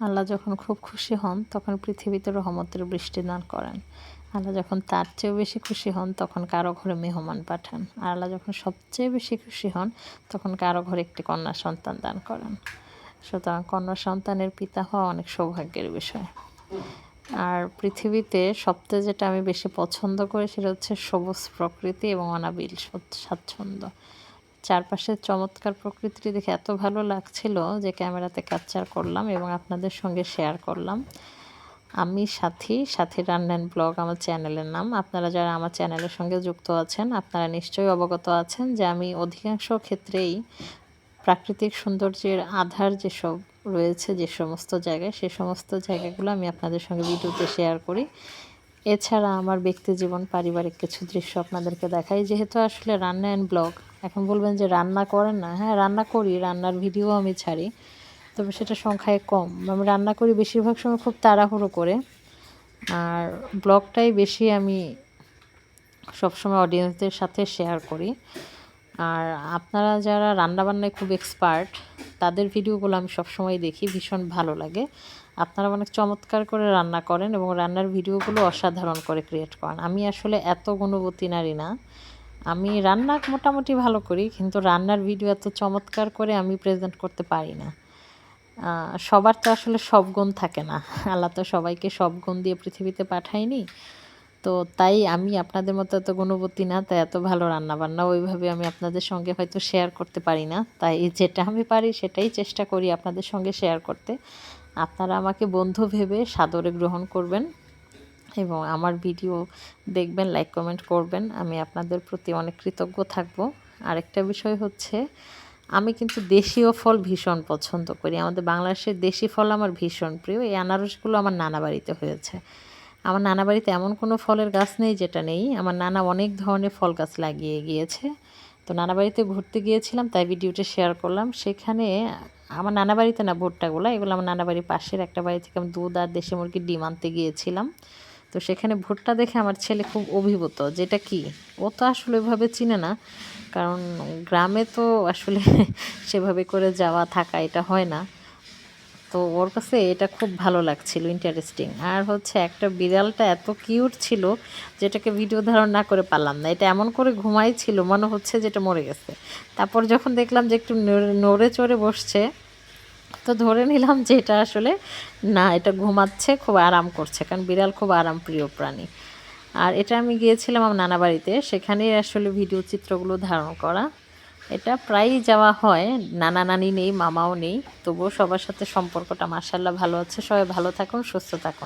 আল্লাহ যখন খুব খুশি হন, তখন পৃথিবীতে রহমতের বৃষ্টি দান করেন। আল্লাহ যখন তার চেয়েও বেশি খুশি হন, তখন কারও ঘরে মেহমান পাঠান। আর আল্লাহ যখন সবচেয়ে বেশি খুশি হন, তখন কারও ঘরে একটি কন্যা সন্তান দান করেন। সুতরাং কন্যা সন্তানের পিতা হওয়া অনেক সৌভাগ্যের বিষয়। আর পৃথিবীতে সবচেয়ে যেটা আমি বেশি পছন্দ করি, সেটা হচ্ছে সবুজ প্রকৃতি এবং অনাবিল স্বাচ্ছন্দ্য। চারপাশের চমৎকার প্রকৃতিটি দেখে এত ভালো লাগছিল যে ক্যামেরাতে ক্যাপচার করলাম এবং আপনাদের সঙ্গে শেয়ার করলাম। আমি সাথী সাথী রান্নান ব্লগ আমার চ্যানেলের নাম। আপনারা যারা আমার চ্যানেলের সঙ্গে যুক্ত আছেন, আপনারা নিশ্চয়ই অবগত আছেন যে আমি অধিকাংশ ক্ষেত্রেই প্রাকৃতিক সৌন্দর্যের আধার যেসব রয়েছে, যে সমস্ত জায়গায়, সে সমস্ত জায়গাগুলো আমি আপনাদের সঙ্গে ভিডিওতে শেয়ার করি। এছাড়া আমার ব্যক্তি জীবন পারিবারিক কিছু দৃশ্য আপনাদেরকে দেখাই। যেহেতু আসলে রান্না অ্যান্ড ব্লগ এখন বলবেন যে রান্না করেন না হ্যাঁ রান্না করি, রান্নার ভিডিও আমি ছাড়ি, তবে সেটা সংখ্যায় কম। আমি রান্না করি বেশিরভাগ সময় খুব তাড়াহুড়ো করে, আর ব্লগটাই বেশি আমি সবসময় অডিয়েন্সদের সাথে শেয়ার করি। আর আপনারা যারা রান্নাবান্নায় খুব এক্সপার্ট তাদের ভিডিওগুলো আমি সবসময় দেখি, ভীষণ ভালো লাগে। আপনারা অনেক চমৎকার করে রান্না করেন এবং রান্নার ভিডিওগুলো অসাধারণ করে ক্রিয়েট করেন। আমি আসলে এত গুণবতী নারী না। আমি রান্না মোটামুটি ভালো করি, কিন্তু রান্নার ভিডিও এত চমৎকার করে আমি প্রেজেন্ট করতে পারি না। সবার তো আসলে সব গুণ থাকে না। আল্লাহ তো সবাইকে সব গুণ দিয়ে পৃথিবীতে পাঠায়নি। তো তাই আমি আপনাদের মতো এত গুণবতী না, তাই এত ভালো রান্না বান্না ওইভাবে আমি আপনাদের সঙ্গে হয়তো শেয়ার করতে পারি না। তাই যেটা আমি পারি সেটাই চেষ্টা করি আপনাদের সঙ্গে শেয়ার করতে। আপনারা আমাকে বন্ধু ভেবে সাদরে গ্রহণ করবেন এবং আমার ভিডিও দেখবেন লাইক কমেন্ট করবেন। আমি আপনাদের প্রতি অনেক কৃতজ্ঞ থাকব। আরেকটা বিষয় হচ্ছে, আমি কিন্তু দেশীয় ফল ভীষণ পছন্দ করি। আমাদের বাংলাদেশের দেশি ফল আমার ভীষণ প্রিয়। এই আনারসগুলো আমার নানা বাড়িতে হয়েছে। আমার নানা বাড়িতে এমন কোনো ফলের গাছ নেই যেটা নেই। আমার নানা অনেক ধরনের ফল গাছ লাগিয়ে গিয়েছে। তো নানা বাড়িতে ঘুরতে গিয়েছিলাম, তাই ভিডিওটা শেয়ার করলাম। সেখানে আমার নানা বাড়িতে না ভুট্টাগুলো, এগুলো আমার নানা বাড়ির পাশের একটা বাড়ি থেকে আমি দুধ আর দেশি মুরগির ডিম আনতে গিয়েছিলাম। তো সেখানে ভুট্টা দেখে আমার ছেলে খুব অভিভূত, যেটা কি? ও তো আসলে ওইভাবে চিনে না, কারণ গ্রামে তো আসলে সেভাবে করে যাওয়া থাকা এটা হয় না। তো ওর কাছে এটা খুব ভালো লাগছিল ইন্টারেস্টিং আর হচ্ছে একটা বিড়ালটা এত কিউট ছিল, যেটাকে ভিডিও ধারণ না করে পারলাম না। এটা এমন করে ঘুমাই ছিল মনে হচ্ছে যেটা মরে গেছে। তারপর যখন দেখলাম যে একটু নড়ে- চড়ে বসছে, তো ধরে নিলাম যে এটা আসলে না, এটা ঘুমাচ্ছে, খুব আরাম করছে, কারণ বিড়াল খুব আরাম প্রিয় প্রাণী। আর এটা আমি গিয়েছিলাম আমার নানা বাড়িতে, সেখানেই আসলে ভিডিও চিত্রগুলো ধারণ করা। এটা প্রায়ই যাওয়া হয়। নানা নানি নেই, মামাও নেই। তবুও সবার সাথে সম্পর্কটা মার্শাল্লাহ ভালো আছে। সবাই ভালো থাকুন, সুস্থ থাকুন।